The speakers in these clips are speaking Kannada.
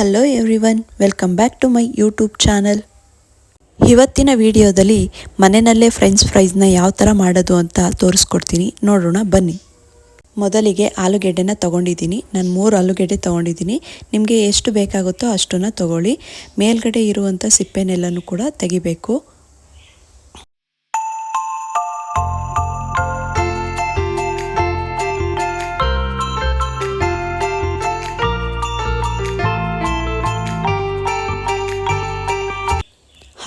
Hello everyone welcome back to my YouTube channel ಇವತ್ತಿನ ವಿಡಿಯೋದಲ್ಲಿ ಮನೆಯಲ್ಲೇ ಫ್ರೆಂಚ್ ಫ್ರೈಸ್ನ ಯಾವ ಥರ ಮಾಡೋದು ಅಂತ ತೋರಿಸ್ಕೊಡ್ತೀನಿ. ನೋಡೋಣ, ಬನ್ನಿ. ಮೊದಲಿಗೆ ಆಲೂಗೆಡ್ಡೆನ ತೊಗೊಂಡಿದ್ದೀನಿ. ನಾನು ಮೂರು ಆಲೂಗೆಡ್ಡೆ ತೊಗೊಂಡಿದ್ದೀನಿ. ನಿಮಗೆ ಎಷ್ಟು ಬೇಕಾಗುತ್ತೋ ಅಷ್ಟನ್ನು ತೊಗೊಳ್ಳಿ. ಮೇಲ್ಗಡೆ ಇರುವಂಥ ಸಿಪ್ಪೆನೆಲ್ಲನೂ ಕೂಡ ತೆಗಿಬೇಕು.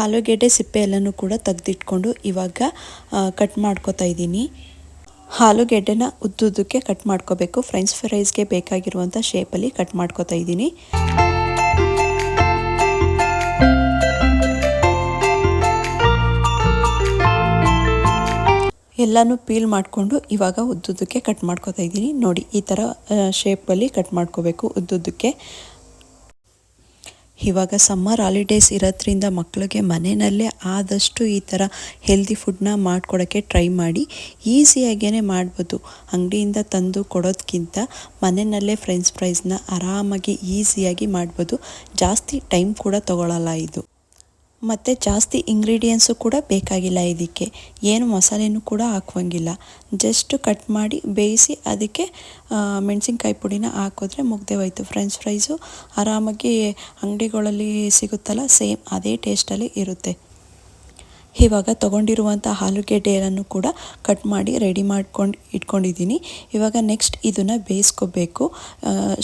ಆಲೂಗೆಡ್ಡೆ ಸಿಪ್ಪೆ ಎಲ್ಲನೂ ಕೂಡ ತೆಗೆದಿಟ್ಕೊಂಡು ಇವಾಗ ಕಟ್ ಮಾಡ್ಕೋತಾ ಇದ್ದೀನಿ. ಆಲೂಗೆಡ್ಡೆನ ಉದ್ದುದ್ದಕ್ಕೆ ಕಟ್ ಮಾಡ್ಕೋಬೇಕು. ಫ್ರೆಂಚ್ ಫ್ರೈಸ್ಗೆ ಬೇಕಾಗಿರುವಂಥ ಶೇಪಲ್ಲಿ ಕಟ್ ಮಾಡ್ಕೋತಾ ಇದ್ದೀನಿ. ಎಲ್ಲನೂ ಪೀಲ್ ಮಾಡಿಕೊಂಡು ಇವಾಗ ಉದ್ದುದ್ದಕ್ಕೆ ಕಟ್ ಮಾಡ್ಕೋತಾ ಇದ್ದೀನಿ. ನೋಡಿ, ಈ ಥರ ಶೇಪಲ್ಲಿ ಕಟ್ ಮಾಡ್ಕೋಬೇಕು ಉದ್ದುದ್ದಕ್ಕೆ. ಇವಾಗ ಸಮ್ಮರ್ ಹಾಲಿಡೇಸ್ ಇರೋದ್ರಿಂದ ಮಕ್ಕಳಿಗೆ ಮನೆಯಲ್ಲೇ ಆದಷ್ಟು ಈ ಥರ ಹೆಲ್ದಿ ಫುಡ್ನ ಮಾಡ್ಕೊಡೋಕ್ಕೆ ಟ್ರೈ ಮಾಡಿ ಈಸಿಯಾಗೇ ಮಾಡ್ಬೋದು. ಅಂಗಡಿಯಿಂದ ತಂದು ಕೊಡೋದಕ್ಕಿಂತ ಮನೆಯಲ್ಲೇ ಫ್ರೆಂಚ್ ಫ್ರೈಸ್ನ ಆರಾಮಾಗಿ ಈಸಿಯಾಗಿ ಮಾಡ್ಬೋದು. ಜಾಸ್ತಿ ಟೈಮ್ ಕೂಡ ತಗೊಳ್ಳಲ್ಲ ಇದು. ಮತ್ತು ಜಾಸ್ತಿ ಇಂಗ್ರೀಡಿಯೆಂಟ್ಸು ಕೂಡ ಬೇಕಾಗಿಲ್ಲ ಇದಕ್ಕೆ. ಏನು ಮಸಾಲೆನೂ ಕೂಡ ಹಾಕುವಂಗಿಲ್ಲ. ಜಸ್ಟ್ ಕಟ್ ಮಾಡಿ ಬೇಯಿಸಿ ಅದಕ್ಕೆ ಮೆಣಸಿನ್ಕಾಯಿ ಪುಡಿನ ಹಾಕಿದ್ರೆ ಮುಗ್ದೇ ಹೋಯ್ತು. ಫ್ರೆಂಚ್ ಫ್ರೈಸು ಆರಾಮಾಗಿ ಅಂಗಡಿಗಳಲ್ಲಿ ಸಿಗುತ್ತಲ್ಲ ಸೇಮ್ ಅದೇ ಟೇಸ್ಟಲ್ಲಿ ಇರುತ್ತೆ. ಇವಾಗ ತೊಗೊಂಡಿರುವಂಥ ಆಲೂಗೆಡ್ಡೆಯನ್ನು ಕೂಡ ಕಟ್ ಮಾಡಿ ರೆಡಿ ಮಾಡ್ಕೊಂಡು ಇಟ್ಕೊಂಡಿದ್ದೀನಿ. ಇವಾಗ ನೆಕ್ಸ್ಟ್ ಇದನ್ನು ಬೇಯಿಸ್ಕೋಬೇಕು.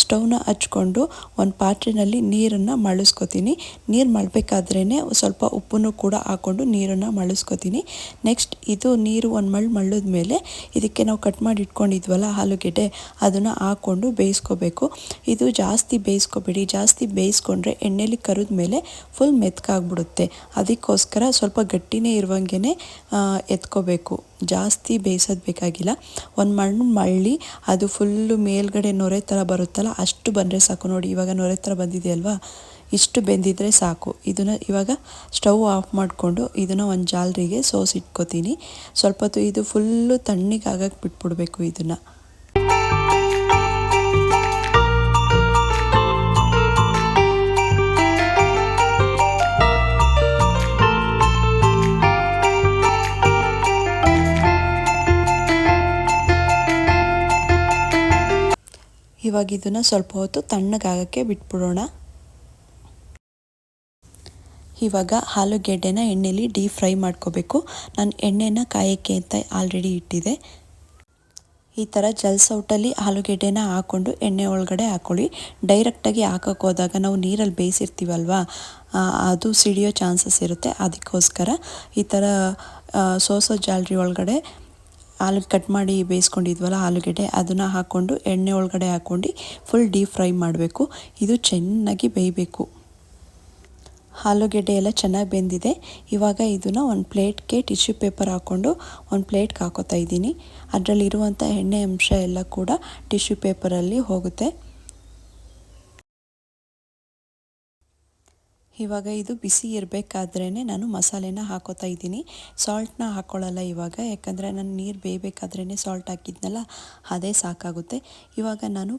ಸ್ಟವ್ನ ಹಚ್ಕೊಂಡು ಒಂದು ಪಾತ್ರೆಯಲ್ಲಿ ನೀರನ್ನು ಮಳಿಸ್ಕೊತೀನಿ. ನೀರು ಮಳಬೇಕಾದ್ರೇ ಸ್ವಲ್ಪ ಉಪ್ಪನ್ನು ಕೂಡ ಹಾಕ್ಕೊಂಡು ನೀರನ್ನು ಮಳಿಸ್ಕೊತೀನಿ. ನೆಕ್ಸ್ಟ್ ಇದು ನೀರು ಒಂದು ಮಳ್ ಮಳ್ಳದ ಮೇಲೆ ಇದಕ್ಕೆ ನಾವು ಕಟ್ ಮಾಡಿ ಇಟ್ಕೊಂಡಿದ್ವಲ್ಲ ಆಲೂಗೆಡ್ಡೆ ಅದನ್ನು ಹಾಕ್ಕೊಂಡು ಬೇಯಿಸ್ಕೋಬೇಕು. ಇದು ಜಾಸ್ತಿ ಬೇಯಿಸ್ಕೊಬೇಡಿ. ಜಾಸ್ತಿ ಬೇಯಿಸ್ಕೊಂಡ್ರೆ ಎಣ್ಣೆಲಿ ಕರಿದ ಮೇಲೆ ಫುಲ್ ಮೆತ್ಕಾಗ್ಬಿಡುತ್ತೆ. ಅದಕ್ಕೋಸ್ಕರ ಸ್ವಲ್ಪ ಗಟ್ಟಿ ಗಟ್ಟಿನೇ ಇರುವಂಗೆ ಎತ್ಕೋಬೇಕು. ಜಾಸ್ತಿ ಬೇಯಿಸೋದು ಬೇಕಾಗಿಲ್ಲ. ಒಂದು ಮಣ್ಣು ಮಳ್ಳಿ, ಅದು ಫುಲ್ಲು ಮೇಲ್ಗಡೆ ನೊರೆ ಥರ ಬರುತ್ತಲ್ಲ, ಅಷ್ಟು ಬಂದರೆ ಸಾಕು. ನೋಡಿ, ಇವಾಗ ನೊರೆ ಥರ ಬಂದಿದೆಯಲ್ವಾ? ಇಷ್ಟು ಬೆಂದಿದ್ರೆ ಸಾಕು. ಇದನ್ನು ಇವಾಗ ಸ್ಟವ್ ಆಫ್ ಮಾಡಿಕೊಂಡು ಇದನ್ನು ಒಂದು ಜಾಲರಿಗೆ ಸೋಸಿಟ್ಕೋತೀನಿ. ಸ್ವಲ್ಪ ಇದು ಫುಲ್ಲು ತಣ್ಣಿಗೆ ಆಗಕ್ಕೆ ಬಿಟ್ಬಿಡ್ಬೇಕು ಇದನ್ನು. ಇವಾಗ ಇದನ್ನು ಸ್ವಲ್ಪ ಹೊತ್ತು ತಣ್ಣಗಾಗಕ್ಕೆ ಬಿಟ್ಬಿಡೋಣ. ಇವಾಗ ಆಲೂಗೆಡ್ಡೆನ ಎಣ್ಣೆಲಿ ಡೀಪ್ ಫ್ರೈ ಮಾಡ್ಕೋಬೇಕು. ನಾನು ಎಣ್ಣೆನ ಕಾಯೋಕ್ಕೆ ಅಂತ ಆಲ್ರೆಡಿ ಇಟ್ಟಿದೆ. ಈ ಥರ ಜಲ್ಸೌಟಲ್ಲಿ ಆಲೂಗೆಡ್ಡೆನ ಹಾಕ್ಕೊಂಡು ಎಣ್ಣೆ ಒಳಗಡೆ ಹಾಕ್ಕೊಳ್ಳಿ ಡೈರೆಕ್ಟಾಗಿ ಹಾಕೋಕೆ ಹೋದಾಗ ನಾವು ನೀರಲ್ಲಿ ಬೇಯಿಸಿರ್ತೀವಲ್ವ? ಅದು ಸಿಡಿಯೋ ಚಾನ್ಸಸ್ ಇರುತ್ತೆ. ಅದಕ್ಕೋಸ್ಕರ ಈ ಥರ ಸೋಸೋ ಜಾಲ್ರಿ ಒಳಗಡೆ ಆಲೂ ಕಟ್ ಮಾಡಿ ಬೇಯಿಸ್ಕೊಂಡಿದ್ವಲ್ಲ ಆಲೂಗೆಡ್ಡೆ, ಅದನ್ನು ಹಾಕ್ಕೊಂಡು ಎಣ್ಣೆ ಒಳಗಡೆ ಹಾಕ್ಕೊಂಡು ಫುಲ್ ಡೀಪ್ ಫ್ರೈ ಮಾಡಬೇಕು. ಇದು ಚೆನ್ನಾಗಿ ಬೇಯಬೇಕು. ಆಲೂಗೆಡ್ಡೆ ಎಲ್ಲ ಚೆನ್ನಾಗಿ ಬೆಂದಿದೆ. ಇವಾಗ ಇದನ್ನು ಒಂದು ಪ್ಲೇಟ್ಗೆ ಟಿಶ್ಯೂ ಪೇಪರ್ ಹಾಕ್ಕೊಂಡು ಒಂದು ಪ್ಲೇಟ್ಗೆ ಹಾಕೋತಾ ಇದ್ದೀನಿ. ಅದರಲ್ಲಿರುವಂಥ ಎಣ್ಣೆ ಅಂಶ ಎಲ್ಲ ಕೂಡ ಟಿಶ್ಯೂ ಪೇಪರಲ್ಲಿ ಹೋಗುತ್ತೆ. ಇವಾಗ ಇದು ಬಿಸಿ ಇರಬೇಕಾದ್ರೇ ನಾನು ಮಸಾಲೆನ ಹಾಕೋತಾ ಇದ್ದೀನಿ. ಸಾಲ್ಟ್ನ ಹಾಕ್ಕೊಳ್ಳಲ್ಲ ಇವಾಗ, ಯಾಕಂದರೆ ನಾನು ನೀರು ಬೇಯಬೇಕಾದ್ರೇ ಸಾಲ್ಟ್ ಹಾಕಿದ್ನಲ್ಲ, ಅದೇ ಸಾಕಾಗುತ್ತೆ. ಇವಾಗ ನಾನು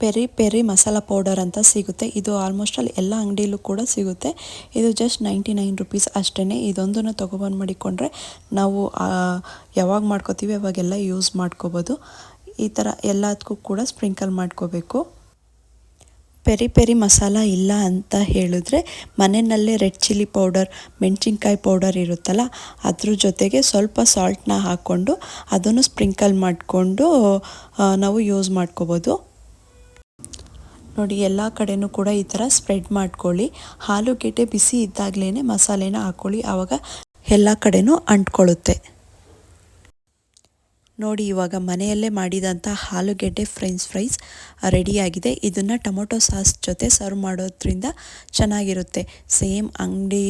ಪೆರಿ ಪೆರಿ ಮಸಾಲ ಪೌಡರ್ ಅಂತ ಸಿಗುತ್ತೆ. ಇದು ಆಲ್ಮೋಸ್ಟ್ ಅಲ್ಲಿ ಎಲ್ಲ ಅಂಗಡಿಯಲ್ಲೂ ಕೂಡ ಸಿಗುತ್ತೆ. ಇದು ಜಸ್ಟ್ ನೈಂಟಿ ನೈನ್ ರುಪೀಸ್ ಅಷ್ಟೇ ಇದೊಂದನ್ನು ತೊಗೊಬಂದು ಮಾಡಿಕೊಂಡ್ರೆ ನಾವು ಯಾವಾಗ ಮಾಡ್ಕೋತೀವಿ ಅವಾಗೆಲ್ಲ ಯೂಸ್ ಮಾಡ್ಕೋಬೋದು. ಈ ಥರ ಎಲ್ಲದಕ್ಕೂ ಕೂಡ ಸ್ಪ್ರಿಂಕಲ್ ಮಾಡ್ಕೋಬೇಕು. ಪೆರಿ ಪೆರಿ ಮಸಾಲ ಇಲ್ಲ ಅಂತ ಹೇಳಿದ್ರೆ ಮನೆಯಲ್ಲೇ ರೆಡ್ ಚಿಲ್ಲಿ ಪೌಡರ್, ಮೆಣಸಿನ್ಕಾಯಿ ಪೌಡರ್ ಇರುತ್ತಲ್ಲ, ಅದ್ರ ಜೊತೆಗೆ ಸ್ವಲ್ಪ ಸಾಲ್ಟನ್ನ ಹಾಕ್ಕೊಂಡು ಅದನ್ನು ಸ್ಪ್ರಿಂಕಲ್ ಮಾಡಿಕೊಂಡು ನಾವು ಯೂಸ್ ಮಾಡ್ಕೋಬೋದು. ನೋಡಿ, ಎಲ್ಲ ಕಡೆನೂ ಕೂಡ ಈ ಥರ ಸ್ಪ್ರೆಡ್ ಮಾಡ್ಕೊಳ್ಳಿ. ಆಲೂಗೆಡ್ಡೆ ಬಿಸಿ ಇದ್ದಾಗಲೇ ಮಸಾಲೆನ ಹಾಕ್ಕೊಳ್ಳಿ ಆವಾಗ ಎಲ್ಲ ಕಡೆನೂ ಅಂಟ್ಕೊಳ್ಳುತ್ತೆ. ನೋಡಿ ಇವಾಗ ಮನೆಯಲ್ಲೇ ಮಾಡಿದಂಥ ಆಲೂಗೆಡ್ಡೆ ಫ್ರೆಂಚ್ ಫ್ರೈಸ್ ರೆಡಿಯಾಗಿದೆ. ಇದನ್ನು ಟೊಮೊಟೊ ಸಾಸ್ ಜೊತೆ ಸರ್ವ್ ಮಾಡೋದ್ರಿಂದ ಚೆನ್ನಾಗಿರುತ್ತೆ. ಸೇಮ್ ಅಂಗಡಿ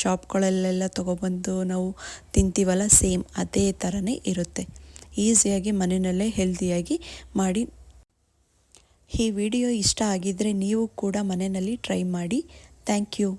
ಶಾಪ್ಗಳಲ್ಲೆಲ್ಲ ತೊಗೊಬಂದು ನಾವು ತಿಂತೀವಲ್ಲ, ಸೇಮ್ ಅದೇ ಥರನೇ ಇರುತ್ತೆ. ಈಸಿಯಾಗಿ ಮನೆಯಲ್ಲೇ ಹೆಲ್ದಿಯಾಗಿ ಮಾಡಿ. ಈ ವಿಡಿಯೋ ಇಷ್ಟ ಆಗಿದ್ದರೆ ನೀವು ಕೂಡ ಮನೆಯಲ್ಲಿ ಟ್ರೈ ಮಾಡಿ. Thank you.